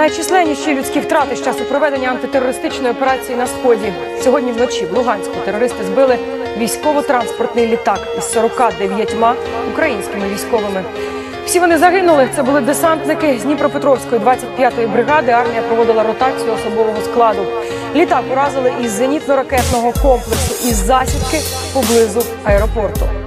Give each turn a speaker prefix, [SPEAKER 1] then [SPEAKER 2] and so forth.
[SPEAKER 1] Найчисленніші людські втрати з часу проведення антитерористичної операції на сході. Сьогодні вночі в Луганську терористи збили військово-транспортний літак із 49 українськими військовими. Всі вони загинули. Це були десантники з Дніпропетровської 25-ї бригади. Армія проводила ротацію особового складу. Літак уразили із зенітно-ракетного комплексу із засідки поблизу аеропорту.